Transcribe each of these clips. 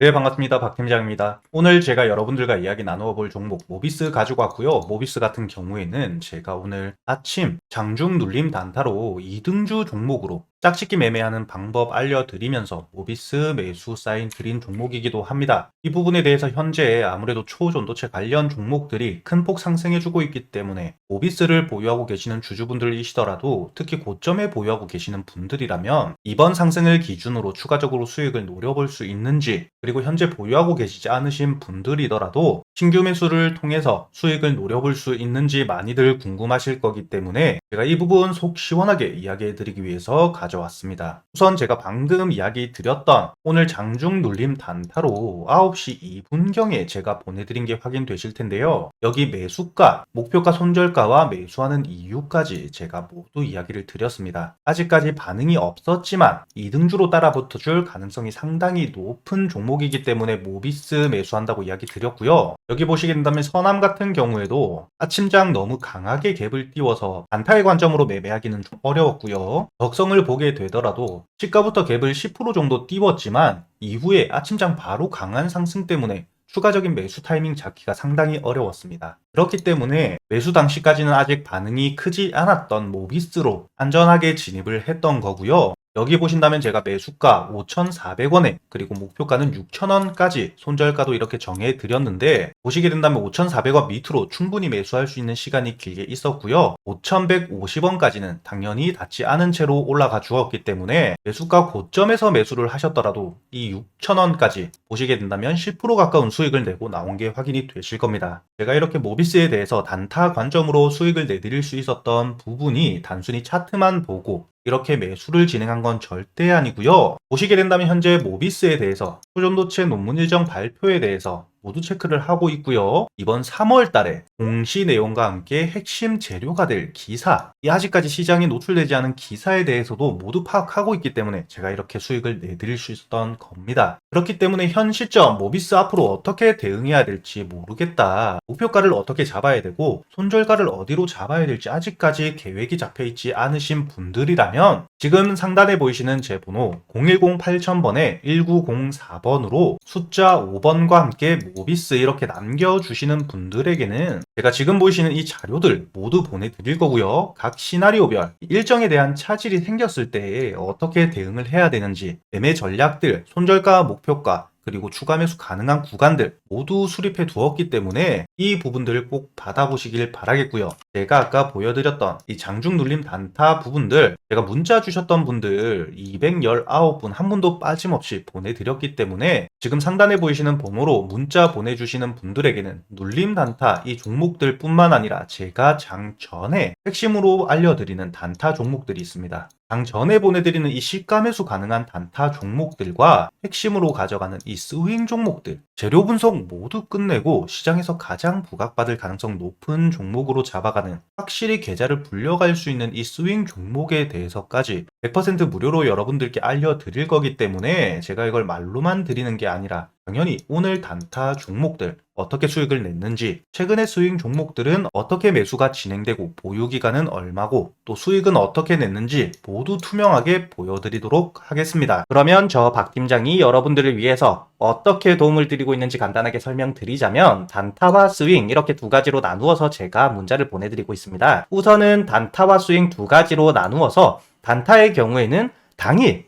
네, 반갑습니다. 박 팀장입니다. 오늘 제가 여러분들과 이야기 나누어 볼 종목 모비스 가지고 왔고요. 모비스 같은 경우에는 제가 오늘 아침 장중 눌림 단타로 2등주 종목으로 짝짓기 매매하는 방법 알려드리면서 모비스 매수 사인 드린 종목이기도 합니다. 이 부분에 대해서 현재 아무래도 초전도체 관련 종목들이 큰 폭 상승해주고 있기 때문에 모비스를 보유하고 계시는 주주분들이시더라도 특히 고점에 보유하고 계시는 분들이라면 이번 상승을 기준으로 추가적으로 수익을 노려볼 수 있는지 그리고 현재 보유하고 계시지 않으신 분들이더라도 신규 매수를 통해서 수익을 노려볼 수 있는지 많이들 궁금하실 거기 때문에 제가 이 부분 속 시원하게 이야기해 드리기 위해서 가 져왔습니다. 우선 제가 방금 이야기 드렸던 오늘 장중 눌림 단타로 9시 2분경에 제가 보내드린 게 확인되실 텐데요. 여기 매수가, 목표가 손절가와 매수하는 이유까지 제가 모두 이야기를 드렸습니다. 아직까지 반응이 없었지만 2등주로 따라붙어 줄 가능성이 상당히 높은 종목이기 때문에 모비스 매수한다고 이야기 드렸고요. 여기 보시게 된다면 서남 같은 경우에도 아침장 너무 강하게 갭을 띄워서 단타의 관점으로 매매하기는 좀 어려웠고요. 적성을 보게 되더라도 시가부터 갭을 10% 정도 띄웠지만 이후에 아침장 바로 강한 상승 때문에 추가적인 매수 타이밍 잡기가 상당히 어려웠습니다. 그렇기 때문에 매수 당시까지는 아직 반응이 크지 않았던 모비스로 안전하게 진입을 했던 거고요. 여기 보신다면 제가 매수가 5,400원에 그리고 목표가는 6,000원까지 손절가도 이렇게 정해 드렸는데 보시게 된다면 5,400원 밑으로 충분히 매수할 수 있는 시간이 길게 있었고요. 5,150원까지는 당연히 닿지 않은 채로 올라가 주었기 때문에 매수가 고점에서 매수를 하셨더라도 이 6,000원까지 보시게 된다면 10% 가까운 수익을 내고 나온 게 확인이 되실 겁니다. 제가 이렇게 모비스에 대해서 단타 관점으로 수익을 내드릴 수 있었던 부분이 단순히 차트만 보고 이렇게 매수를 진행한 건 절대 아니고요. 보시게 된다면 현재 모비스에 대해서 초전도체 논문 일정 발표에 대해서 모두 체크를 하고 있고요. 이번 3월 달에 공시 내용과 함께 핵심 재료가 될 기사, 이 아직까지 시장에 노출되지 않은 기사에 대해서도 모두 파악하고 있기 때문에 제가 이렇게 수익을 내드릴 수 있었던 겁니다. 그렇기 때문에 현 시점 모비스 앞으로 어떻게 대응해야 될지 모르겠다. 목표가를 어떻게 잡아야 되고 손절가를 어디로 잡아야 될지 아직까지 계획이 잡혀 있지 않으신 분들이라면 지금 상단에 보이시는 제 번호 010-8000번에 1904번으로 숫자 5번과 함께 모비스 이렇게 남겨주시는 분들에게는 제가 지금 보이시는 이 자료들 모두 보내드릴 거고요. 각 시나리오별 일정에 대한 차질이 생겼을 때 어떻게 대응을 해야 되는지 매매 전략들, 손절가, 목표가 그리고 추가 매수 가능한 구간들 모두 수립해 두었기 때문에 이 부분들을 꼭 받아보시길 바라겠고요. 제가 아까 보여드렸던 이 장중 눌림 단타 부분들 제가 문자 주셨던 분들 219분 한 분도 빠짐없이 보내드렸기 때문에 지금 상단에 보이시는 번호로 문자 보내주시는 분들에게는 눌림 단타 이 종목들 뿐만 아니라 제가 장 전에 핵심으로 알려드리는 단타 종목들이 있습니다. 장 전에 보내드리는 이 매수 가능한 단타 종목들과 핵심으로 가져가는 이 스윙 종목들 재료 분석 모두 끝내고 시장에서 가장 부각받을 가능성 높은 종목으로 잡아가는 확실히 계좌를 불려갈 수 있는 이 스윙 종목에 대해서까지 100% 무료로 여러분들께 알려드릴 거기 때문에 제가 이걸 말로만 드리는 게 아니라 당연히 오늘 단타 종목들 어떻게 수익을 냈는지, 최근의 스윙 종목들은 어떻게 매수가 진행되고 보유 기간은 얼마고 또 수익은 어떻게 냈는지 모두 투명하게 보여드리도록 하겠습니다. 그러면 저 박 팀장이 여러분들을 위해서 어떻게 도움을 드리고 있는지 간단하게 설명드리자면 단타와 스윙 이렇게 두 가지로 나누어서 제가 문자를 보내드리고 있습니다. 우선은 단타와 스윙 두 가지로 나누어서 단타의 경우에는 당일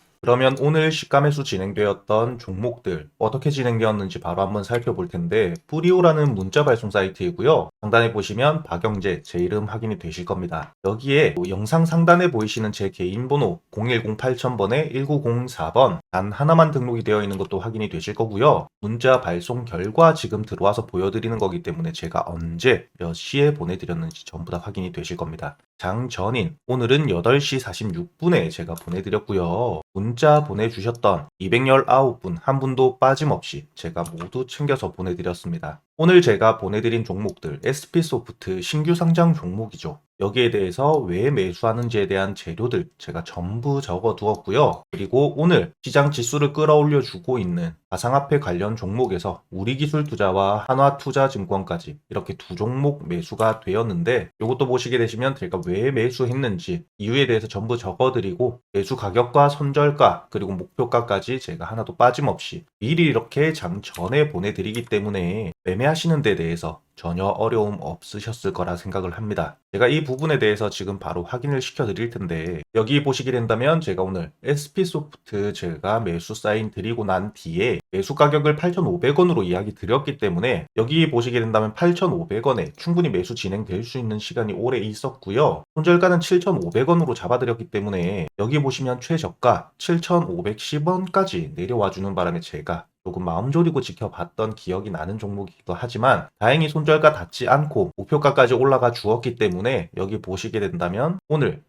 그러면 오늘 시가매수 진행되었던 종목들 어떻게 진행되었는지 바로 한번 살펴볼 텐데 뿌리오라는 문자 발송 사이트이고요. 상단에 보시면 박영재 제 이름 확인이 되실 겁니다. 여기에 영상 상단에 보이시는 제 개인 번호 010-8000번에 1904번 단 하나만 등록이 되어 있는 것도 확인이 되실 거고요. 문자 발송 결과 지금 들어와서 보여드리는 거기 때문에 제가 언제 몇 시에 보내드렸는지 전부 다 확인이 되실 겁니다. 장전인 오늘은 8시 46분에 제가 보내드렸고요. 문자 보내주셨던 219분 한 분도 빠짐없이 제가 모두 챙겨서 보내드렸습니다. 오늘 제가 보내드린 종목들 SP소프트 신규 상장 종목이죠. 여기에 대해서 왜 매수하는지에 대한 재료들 제가 전부 적어 두었고요. 그리고 오늘 시장 지수를 끌어올려 주고 있는 가상화폐 관련 종목에서 우리기술투자와 한화투자증권까지 이렇게 두 종목 매수가 되었는데 이것도 보시게 되시면 제가 왜 매수했는지 이유에 대해서 전부 적어드리고 매수 가격과 손절가 그리고 목표가까지 제가 하나도 빠짐없이 미리 이렇게 장 전에 보내드리기 때문에 매매하시는 데 대해서 전혀 어려움 없으셨을 거라 생각을 합니다. 제가 이 부분에 대해서 지금 바로 확인을 시켜 드릴 텐데 여기 보시게 된다면 제가 오늘 SP소프트 제가 매수 사인 드리고 난 뒤에 매수 가격을 8,500원으로 이야기 드렸기 때문에 여기 보시게 된다면 8,500원에 충분히 매수 진행될 수 있는 시간이 오래 있었고요. 손절가는 7,500원으로 잡아드렸기 때문에 여기 보시면 최저가 7,510원까지 내려와 주는 바람에 제가 조금 마음 졸이고 지켜봤던 기억이 나는 종목이기도 하지만 다행히 손절가 닿지 않고 목표가까지 올라가 주었기 때문에 여기 보시게 된다면 오늘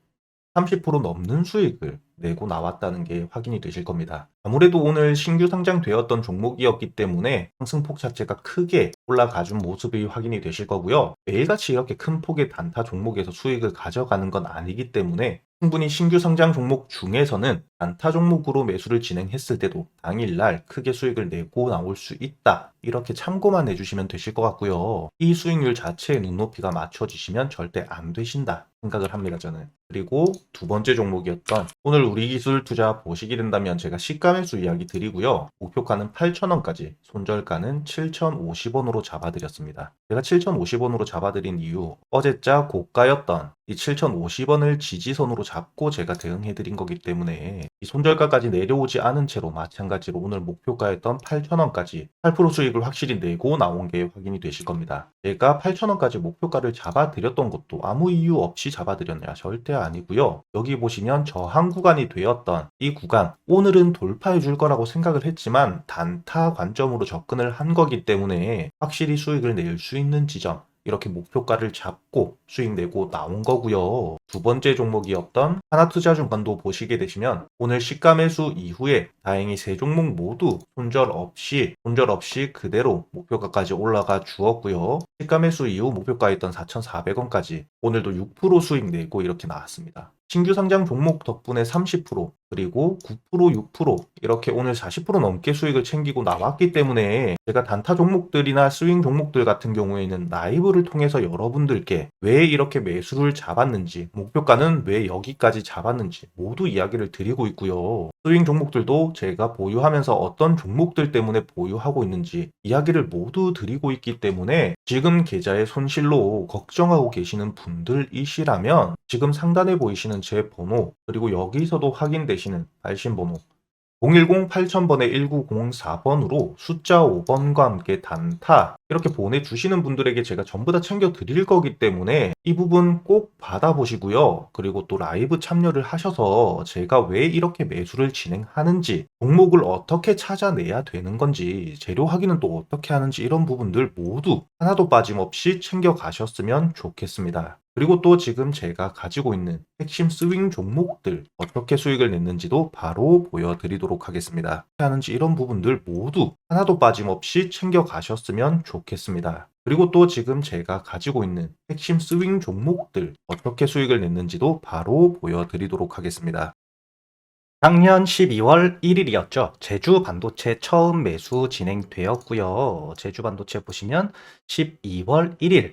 30% 넘는 수익을 내고 나왔다는 게 확인이 되실 겁니다. 아무래도 오늘 신규 상장되었던 종목이었기 때문에 상승폭 자체가 크게 올라가준 모습이 확인이 되실 거고요. 매일같이 이렇게 큰 폭의 단타 종목에서 수익을 가져가는 건 아니기 때문에 충분히 신규 상장 종목 중에서는 단타 종목으로 매수를 진행했을 때도 당일날 크게 수익을 내고 나올 수 있다. 이렇게 참고만 해주시면 되실 것 같고요. 이 수익률 자체에 눈높이가 맞춰지시면 절대 안 되신다 생각을 합니다, 저는. 그리고 두 번째 종목이었던 오늘 우리 기술 투자 보시게 된다면 제가 시가 매수 이야기 드리고요. 목표가는 8,000원까지, 손절가는 7,050원으로 잡아드렸습니다. 제가 7,050원으로 잡아드린 이유 어제자 고가였던 이 7,050원을 지지선으로 잡고 제가 대응해드린 거기 때문에 이 손절가까지 내려오지 않은 채로 마찬가지로 오늘 목표가였던 8,000원까지 8% 수익을 확실히 내고 나온 게 확인이 되실 겁니다. 제가 8,000원까지 목표가를 잡아드렸던 것도 아무 이유 없이 잡아드렸냐 절대 아니고요. 여기 보시면 저항 구간이 되었던 이 구간 오늘은 돌파해 줄 거라고 생각을 했지만 단타 관점으로 접근을 한 거기 때문에 확실히 수익을 낼 수 있는 지점 이렇게 목표가를 잡고 수익 내고 나온 거고요. 두 번째 종목이었던 하나투자증권도 보시게 되시면 오늘 시가 매수 이후에 다행히 세 종목 모두 손절 없이 손절 없이 그대로 목표가까지 올라가 주었고요. 시가 매수 이후 목표가였던 4,400원까지 오늘도 6% 수익 내고 이렇게 나왔습니다. 신규 상장 종목 덕분에 30% 그리고 9% 6% 이렇게 오늘 40% 넘게 수익을 챙기고 나왔기 때문에 제가 단타 종목들이나 스윙 종목들 같은 경우에는 라이브를 통해서 여러분들께 왜 이렇게 매수를 잡았는지 목표가는 왜 여기까지 잡았는지 모두 이야기를 드리고 있고요. 스윙 종목들도 제가 보유하면서 어떤 종목들 때문에 보유하고 있는지 이야기를 모두 드리고 있기 때문에 지금 계좌의 손실로 걱정하고 계시는 분들이시라면 지금 상단에 보이시는 제 번호 그리고 여기서도 확인되시는 발신 번호 010-8000번에 1904번으로 숫자 5번과 함께 단타 이렇게 보내주시는 분들에게 제가 전부 다 챙겨 드릴 거기 때문에 이 부분 꼭 받아보시고요. 그리고 또 라이브 참여를 하셔서 제가 왜 이렇게 매수를 진행하는지 종목을 어떻게 찾아내야 되는 건지 재료 확인은 또 어떻게 하는지 이런 부분들 모두 하나도 빠짐없이 챙겨 가셨으면 좋겠습니다. 그리고 또 지금 제가 가지고 있는 핵심 스윙 종목들 어떻게 수익을 냈는지도 바로 보여드리도록 하겠습니다. 하는지 이런 부분들 모두 하나도 빠짐없이 챙겨 가셨으면 좋겠습니다. 그리고 또 지금 제가 가지고 있는 핵심 스윙 종목들 어떻게 수익을 냈는지도 바로 보여드리도록 하겠습니다. 작년 12월 1일이었죠. 제주 반도체 처음 매수 진행되었고요. 제주 반도체 보시면 12월 1일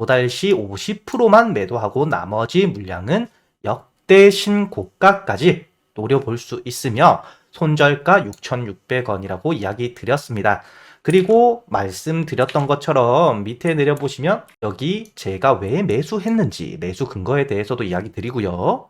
도달 시 50%만 매도하고 나머지 물량은 역대 신고가까지 노려볼 수 있으며 손절가 6,600원이라고 이야기 드렸습니다. 그리고 말씀드렸던 것처럼 밑에 내려보시면 여기 제가 왜 매수했는지 매수 근거에 대해서도 이야기 드리고요.